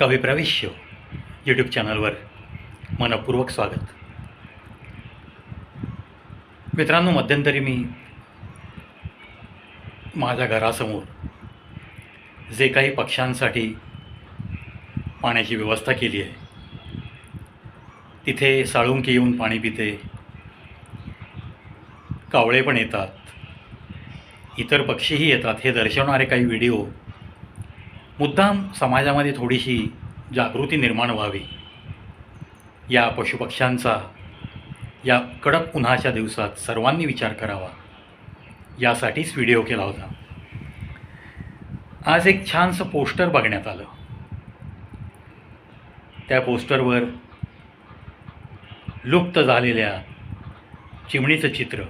कविप्रविश्य YouTube चॅनलवर मनपूर्वक स्वागत. मित्रांनो मध्यंतरी मी माझ्या घरासमोर जे काही पक्ष्यांसाठी पाण्याची व्यवस्था केली आहे तिथे साळुंकी येऊन पाणी पिते कावळे पण येतात इतर पक्षीही येतात हे दर्शवणारे काही व्हिडिओ मुद्दाम समाजामध्ये थोडीशी जागृती निर्माण व्हावी. या पशुपक्ष्यांचा या कडक उन्हाच्या दिवसात सर्वांनी विचार करावा. यासाठीच व्हिडिओ केला होता. आज एक छानसं पोस्टर बघण्यात आलं. त्या पोस्टरवर लुप्त झालेल्या चिमणीचं चित्र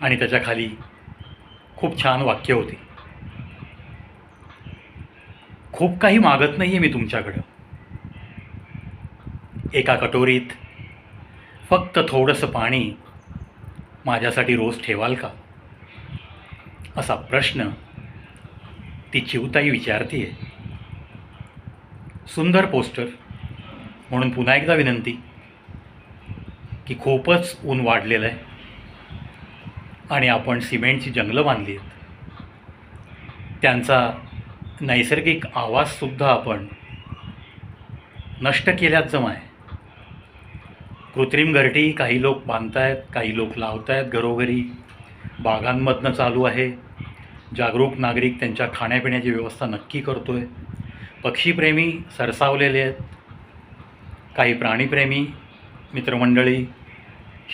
आणि त्याच्याखाली खूप छान वाक्य होती. खूप काही मागत नाही आहे मी तुमच्याकडं. एका कटोरीत फक्त थोडंसं पाणी माझ्यासाठी रोज ठेवाल का? असा प्रश्न ती चिवताई विचारते आहे सुंदर पोस्टर म्हणून पुन्हा एकदा विनंती की खूपच ऊन वाढलेलं आहे आणि आपण सिमेंटची जंगलं बांधली आहेत त्यांचा नैसर्गिक आवाजसुद्धा आपण नष्ट केल्यात जमा आहे कृत्रिम घरटी काही लोक बांधतायत काही लोक लावत आहेत घरोघरी. बागांमधनं चालू आहे. जागरूक नागरिक त्यांच्या खाण्यापिण्याची व्यवस्था नक्की करतो आहे पक्षीप्रेमी सरसावलेले आहेत. काही प्राणीप्रेमी मित्रमंडळी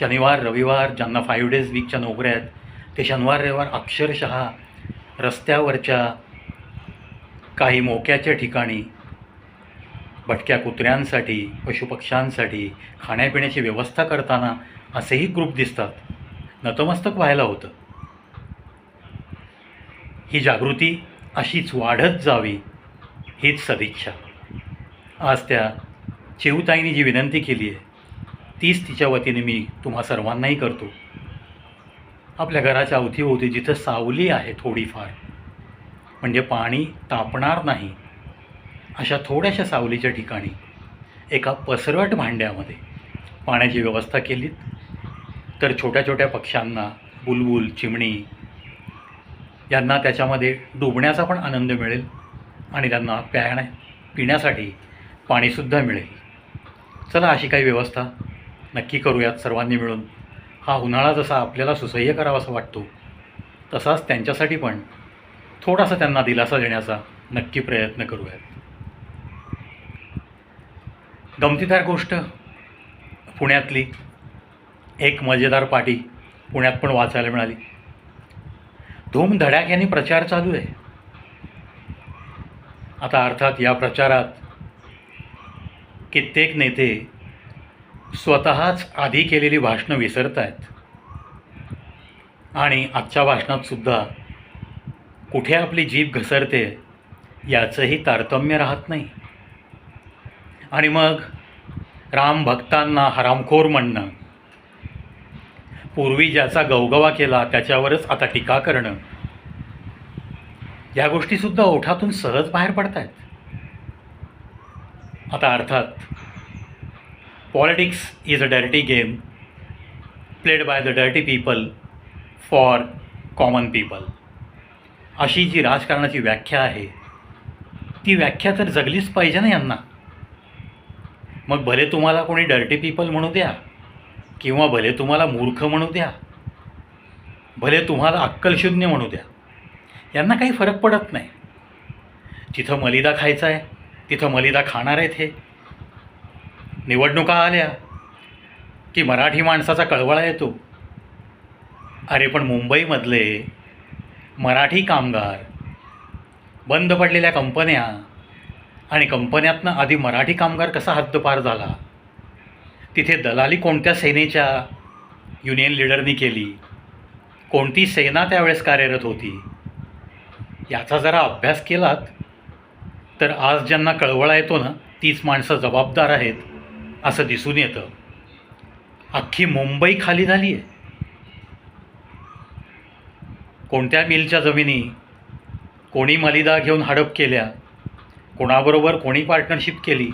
शनिवार रविवार ज्यांना फाईव्ह डेज वीकच्या नोकऱ्या आहेत ते शनिवार रविवार अक्षरशः रस्त्यावरच्या काही मोक्याच्या ठिकाणी भटक्या कुत्र्यांसाठी पशुपक्ष्यांसाठी खाण्यापिण्याची व्यवस्था करताना असेही ग्रुप दिसतात. नतमस्तक व्हायला होतं. ही जागृती अशीच वाढत जावी हीच सदिच्छा. आज त्या चिवताईने जी विनंती केली आहे तीच तिच्या वतीने मी तुम्हा सर्वांनाही करतो. आपल्या घराच्या अवतीभोवती जिथं सावली आहे थोडीफार म्हणजे पाणी तापणार नाही अशा थोड्याशा सावलीच्या ठिकाणी एका पसरट भांड्यामध्ये पाण्याची व्यवस्था केलीत. तर छोट्या छोट्या पक्ष्यांना बुलबुल चिमणी यांना त्याच्यामध्ये डुबण्याचा पण आनंद मिळेल आणि त्यांना प्याण्या पिण्यासाठी पाणीसुद्धा मिळेल. चला अशी काही व्यवस्था नक्की करूयात सर्वांनी मिळून. हा उन्हाळा जसा आपल्याला सुसह्य करावासा वाटतो तसाच त्यांच्यासाठी पण थोडासा त्यांना दिलासा देण्याचा नक्की प्रयत्न करूयात. गमतीदार गोष्ट पुण्यातली. एक मजेदार पाटी पुण्यात पण वाचायला मिळाली. धूमधडाक्याने प्रचार चालू आहे. आता अर्थात या प्रचारात कित्येक नेते स्वतःच आधी केलेली भाषणं विसरत आहेत आणि आजच्या भाषणात सुद्धा कुठे आपली जीभ घसरते याचंही तारतम्य राहत नाही. आणि मग राम भक्तांना हरामखोर म्हणणं. पूर्वी ज्याचा गवगवा केला त्याच्यावरच आता टीका करणं. या गोष्टीसुद्धा ओठातून सहज बाहेर पडत आहेत आता अर्थात politics is a dirty game played by the dirty people for common people. अशी जी राजकारणाची व्याख्या आहे ती व्याख्या तर जगलीच पाहिजे ना यांना. मग भले तुम्हाला कोणी डर्टी पीपल म्हणू द्या किंवा भले तुम्हाला मूर्ख म्हणू द्या भले तुम्हाला अक्कलशून्य म्हणू द्या यांना काही फरक पडत नाही. जिथं मलिदा खायचा आहे तिथं मलिदा खाणार आहेत हे. निवडणुका आल्या की मराठी माणसाचा कळवळा येतो. अरे पण मुंबईमधले मराठी कामगार बंद पडलेल्या कंपन्या आणि कंपन्यातनं आधी मराठी कामगार कसा हद्दपार झाला? तिथे दलाली कोणत्या सेनेच्या युनियन लिडरनी केली? कोणती सेना त्यावेळेस कार्यरत होती? याचा जरा अभ्यास केलात तर आज ज्यांना कळवळा येतो ना तीच माणसं जबाबदार आहेत असं दिसून येतं. अख्खी मुंबई खाली झाली आहे कोणत्या मिलच्या जमिनी कोणी मलिदा घेऊन हडप केल्या कोणाबरोबर कोणी पार्टनरशिप केली?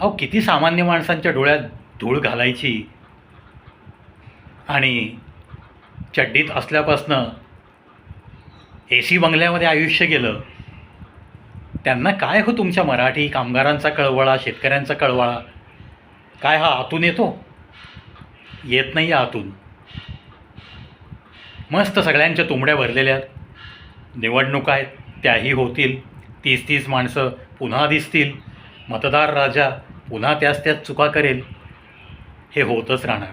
अहो किती सामान्य माणसांच्या डोळ्यात धूळ घालायची. आणि चड्डीत असल्यापासनं ए सी बंगल्यामध्ये आयुष्य गेलं. त्यांना काय हो तुमच्या मराठी कामगारांचा कळवळा शेतकऱ्यांचा कळवळा? काय हा आतून येतो? येत नाही आतून. मस्त सगळ्यांच्या तुंबड्या भरलेल्या निवडणुका आहेत त्याही होतील. तीस तीस माणसं पुन्हा दिसतील. मतदार राजा पुन्हा त्याच त्याच चुका करेल. हे होतच राहणार.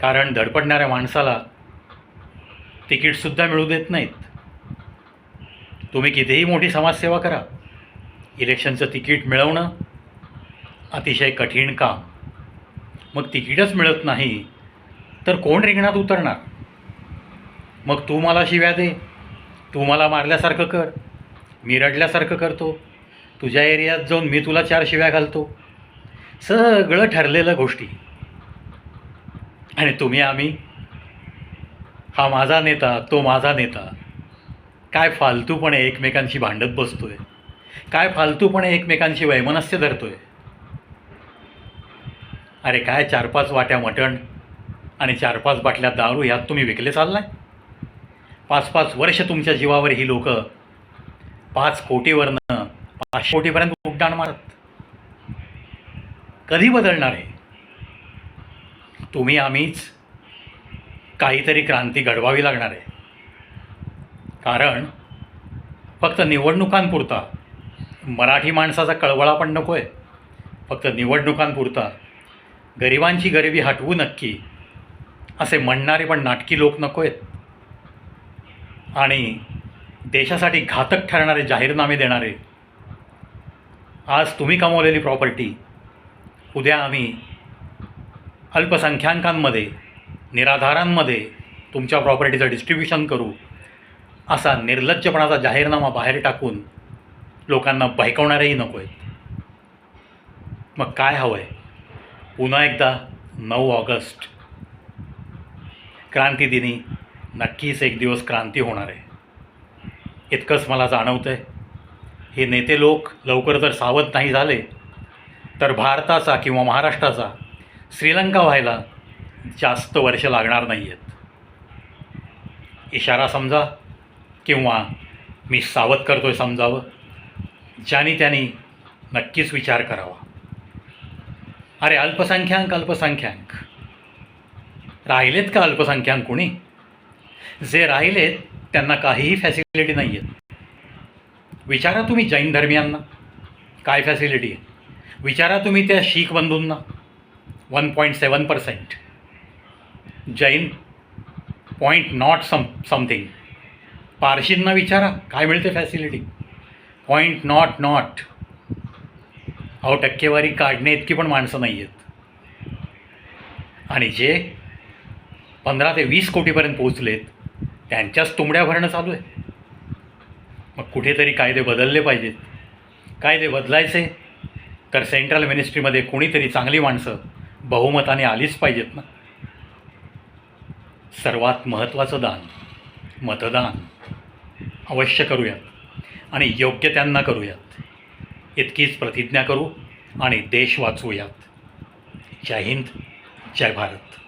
कारण धडपडणाऱ्या माणसाला तिकीटसुद्धा मिळू देत नाहीत. तुम्ही कितीही मोठी समाजसेवा करा. इलेक्शनचं तिकीट मिळवणं अतिशय कठीण काम. मग तिकीटच मिळत नाही तर कोण रिंगणात उतरणार? मग तू मला शिव्या दे. तू मला मारल्यासारखं कर. मी रडल्यासारखं करतो. तुझ्या एरियात जाऊन मी तुला चार शिव्या घालतो. सगळं ठरलेलं गोष्टी. आणि तुम्ही आम्ही हा माझा नेता तो माझा नेता काय फालतूपणे एकमेकांशी भांडत बसतो आहे काय फालतूपणे एकमेकांशी वैमनस्य धरतो आहे अरे काय चार पाच वाट्या मटण आणि चार पाच बाटल्या दारू यात तुम्ही विकले चाललाय? पाच पाच वर्ष तुमच्या जीवावर ही लोक पाच कोटीवरनं पाचशे कोटीपर्यंत उड्डाण मारत. कधी बदलणार आहे तुम्ही आम्हीच काहीतरी क्रांती घडवावी लागणार आहे. कारण फक्त निवडणुकांपुरता मराठी माणसाचा कळवळा पण नको आहे फक्त निवडणुकांपुरता गरिबांची गरिबी हटवू नक्की असे म्हणणारे पण नाटकी लोक नको आहेत आणि देशासाठी घातक ठरणारे जाहीरनामे देणारे आज तुम्ही कमावलेली प्रॉपर्टी उद्या आम्ही अल्पसंख्याकांमध्ये निराधारांमध्ये तुमच्या प्रॉपर्टीचं डिस्ट्रीब्युशन करू असा निर्लज्जपणाचा जाहीरनामा बाहेर टाकून लोकांना बहकवणारेही नको आहेत. मग काय हवं आहे पुन्हा एकदा नऊ ऑगस्ट. क्रांतीदिनी नक्कीच एक दिवस क्रांती होणार आहे. इतकंच मला जाणवतं आहे हे नेते लोक लवकर जर सावध नाही झाले तर भारताचा किंवा महाराष्ट्राचा श्रीलंका व्हायला जास्त वर्ष लागणार नाही आहेत इशारा समजा किंवा मी सावध करतो आहे समजावं ज्यानी त्यांनी नक्कीच विचार करावा. अरे अल्पसंख्याक अल्पसंख्याक. राहिलेत का अल्पसंख्याक कोणी? जे राहिलेत त्यांना काहीही फॅसिलिटी नाही आहेत विचारा तुम्ही जैन धर्मियांना काय फॅसिलिटी आहे? विचारा तुम्ही त्या शीख बंधूंना one point seven percent Jain point not some something पारशींना विचारा काय मिळते फॅसिलिटी पॉईंट नॉट नॉट अहो टक्केवारी काढणे इतकी पण माणसं नाही आहेत आणि जे पंधरा ते वीस कोटीपर्यंत पोहोचलेत. त्यांच्याच तुंबड्या भरणं चालू आहे. मग कुठेतरी कायदे बदलले पाहिजेत. कायदे बदलायचे. तर सेंट्रल मिनिस्ट्रीमध्ये कोणीतरी चांगली माणसं बहुमताने आलीच पाहिजेत ना. सर्वात महत्त्वाचं दान मतदान अवश्य करूयात. आणि योग्य त्यांना करूयात. इतकीच प्रतिज्ञा करू आणि देश वाचवूयात. जय हिंद जय भारत.